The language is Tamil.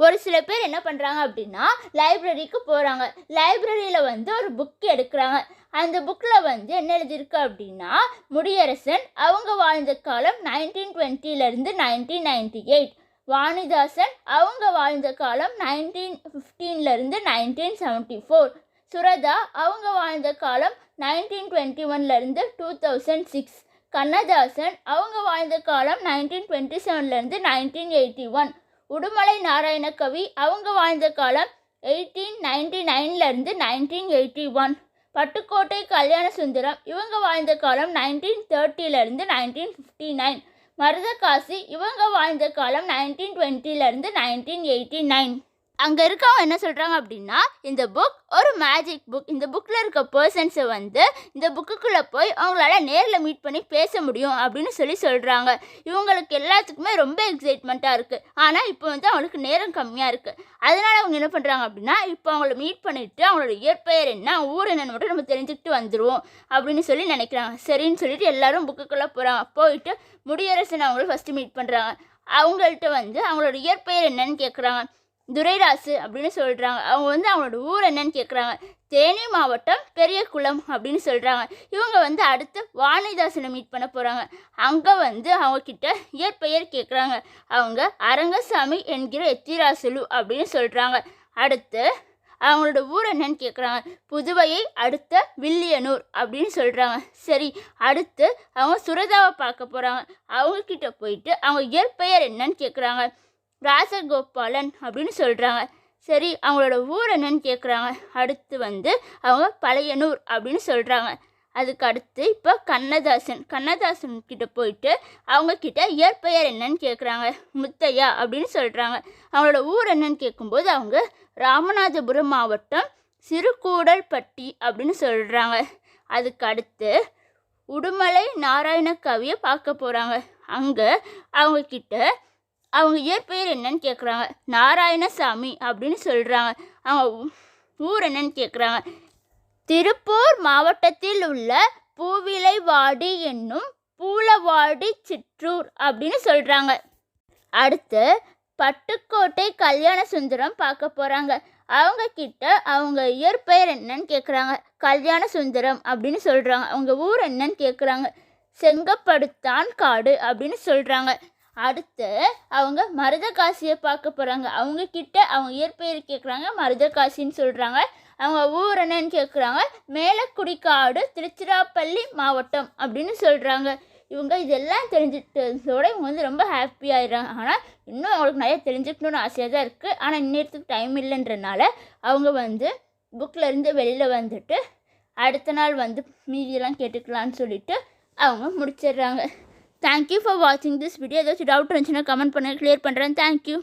ஒரு சில பேர் என்ன பண்ணுறாங்க அப்படின்னா லைப்ரரிக்கு போகிறாங்க லைப்ரரியில் வந்து ஒரு புக் எடுக்கிறாங்க. அந்த புக்கில் வந்து என்ன எழுதியிருக்கு அப்படின்னா முடியரசன் அவங்க வாழ்ந்த காலம் நைன்டீன் டுவெண்ட்டிலேருந்து நைன்டீன் நைன்டி எயிட் வாணிதாசன் அவங்க வாழ்ந்த காலம் நைன்டீன் ஃபிஃப்டீன்லேருந்து நைன்டீன் செவன்ட்டி ஃபோர் சுரதா அவங்க வாழ்ந்த காலம் நைன்டீன் டுவெண்ட்டி ஒன்லேருந்து டூ தௌசண்ட் சிக்ஸ் கண்ணதாசன் அவங்க வாழ்ந்த காலம் nineteen twenty செவன்லேருந்து nineteen eighty one Udumalai Narayana Kavi அவங்க வாழ்ந்த காலம் eighteen ninety நைன்லேருந்து nineteen eighty one Pattukkottai Kalyana Sundaram இவங்க வாழ்ந்த காலம் நைன்டீன் தேர்ட்டிலேருந்து நைன்டீன் ஃபிஃப்டி நைன் மருதகாசி இவங்க வாழ்ந்த காலம் நைன்டீன் டுவெண்ட்டிலேருந்து நைன்டீன் எயிட்டி நைன் அங்கே இருக்கவங்க என்ன சொல்கிறாங்க அப்படின்னா இந்த புக் ஒரு மேஜிக் புக் இந்த புக்கில் இருக்க பர்சன்ஸை வந்து இந்த புக்குக்குள்ளே போய் அவங்களால நேரில் மீட் பண்ணி பேச முடியும் அப்படின்னு சொல்லி சொல்கிறாங்க இவங்களுக்கு எல்லாத்துக்குமே ரொம்ப எக்ஸைட்மெண்ட்டாக இருக்குது ஆனால் இப்போ வந்து அவங்களுக்கு நேரம் கம்மியாக இருக்குது அதனால் அவங்க என்ன பண்ணுறாங்க அப்படின்னா இப்போ அவங்கள மீட் பண்ணிவிட்டு அவங்களோட இயற்பெயர் என்ன ஊர் என்னன்னு மட்டும் நம்ம தெரிஞ்சுக்கிட்டு வந்துடுவோம் அப்படின்னு சொல்லி நினைக்கிறாங்க. சரின்னு சொல்லிட்டு எல்லாரும் புக்குக்குள்ளே போகிறாங்க போயிட்டு முடியரசன் அவங்கள ஃபஸ்ட்டு மீட் பண்ணுறாங்க அவங்கள்ட்ட வந்து அவங்களோட இயற்பெயர் என்னன்னு கேட்குறாங்க துரைராசு அப்படின்னு சொல்கிறாங்க அவங்க வந்து அவங்களோட ஊர் என்னன்னு கேட்குறாங்க தேனி மாவட்டம் பெரியகுளம் அப்படின்னு சொல்கிறாங்க இவங்க வந்து அடுத்து வாணிதாசனை மீட் பண்ண போகிறாங்க அங்கே வந்து அவங்கக்கிட்ட இயற்பெயர் கேட்குறாங்க அவங்க அரங்கசாமி என்கிற எத்திராசுலு அப்படின்னு சொல்கிறாங்க அடுத்து அவங்களோட ஊர் என்னன்னு கேட்குறாங்க புதுவையை அடுத்த வில்லியனூர் அப்படின்னு சொல்கிறாங்க சரி அடுத்து அவங்க சுரதாவை பார்க்க போகிறாங்க அவங்கக்கிட்ட போயிட்டு அவங்க இயற்பெயர் என்னன்னு கேட்குறாங்க ராசகோபாலன் அப்படின்னு சொல்கிறாங்க சரி அவங்களோட ஊர் என்னன்னு கேட்குறாங்க அடுத்து வந்து அவங்க பழையனூர் அப்படின்னு சொல்கிறாங்க அதுக்கு அடுத்து இப்போ கண்ணதாசன். கண்ணதாசன் கிட்ட போயிட்டு அவங்கக்கிட்ட இயற்பெயர் என்னன்னு கேட்குறாங்க முத்தையா அப்படின்னு சொல்கிறாங்க அவங்களோட ஊர் என்னன்னு கேட்கும்போது அவங்க ராமநாதபுரம் மாவட்டம் சிறுகூடல்பட்டி அப்படின்னு சொல்கிறாங்க அதுக்கு அடுத்து உடுமலை நாராயண கவியை பார்க்க போகிறாங்க அங்கே அவங்கக்கிட்ட அவங்க இயற்பெயர் என்னன்னு கேட்குறாங்க நாராயணசாமி அப்படின்னு சொல்கிறாங்க அவங்க ஊர் என்னன்னு கேட்குறாங்க திருப்பூர் மாவட்டத்தில் உள்ள பூவிலைவாடி என்னும் பூலவாடி சிற்றூர் அப்படின்னு சொல்கிறாங்க அடுத்து பட்டுக்கோட்டை கல்யாண சுந்தரம் பார்க்க போகிறாங்க அவங்க கிட்ட அவங்க இயற்பெயர் என்னன்னு கேட்குறாங்க கல்யாண சுந்தரம் அப்படின்னு சொல்கிறாங்க அவங்க ஊர் என்னன்னு கேட்குறாங்க செங்கப்படுத்தான் காடு அப்படின்னு சொல்கிறாங்க அடுத்து அவங்க மருதகாசியை பார்க்க போகிறாங்க அவங்க கிட்ட அவங்க இயற்பெயர் கேட்குறாங்க மருதகாசின்னு சொல்கிறாங்க அவங்க ஊர் என்னன்னு கேட்குறாங்க மேலக்குடிக்காடு திருச்சிராப்பள்ளி மாவட்டம் அப்படின்னு சொல்கிறாங்க இவங்க இதெல்லாம் தெரிஞ்சுட்டதோட இவங்க வந்து ரொம்ப ஹாப்பி ஆயிடுறாங்க. ஆனால் இன்னும் அவங்களுக்கு நிறைய தெரிஞ்சுக்கணும்னு ஆசையாக தான் இருக்குது ஆனால் இன்னத்துக்கு டைம் இல்லைன்றனால அவங்க வந்து புக்கிலேருந்து வெளியில் வந்துட்டு அடுத்த நாள் வந்து மீதியெல்லாம் கேட்டுக்கலான்னு சொல்லிட்டு அவங்க முடிச்சிடுறாங்க. தேங்க்யூ ஃபார் வாட்சிங் திஸ் வீடியோ ஏதாச்சும் டவுட் இருந்துச்சுன்னா கமெண்ட் பண்ண க்ளியர் பண்ணுறேன் தேங்க்யூ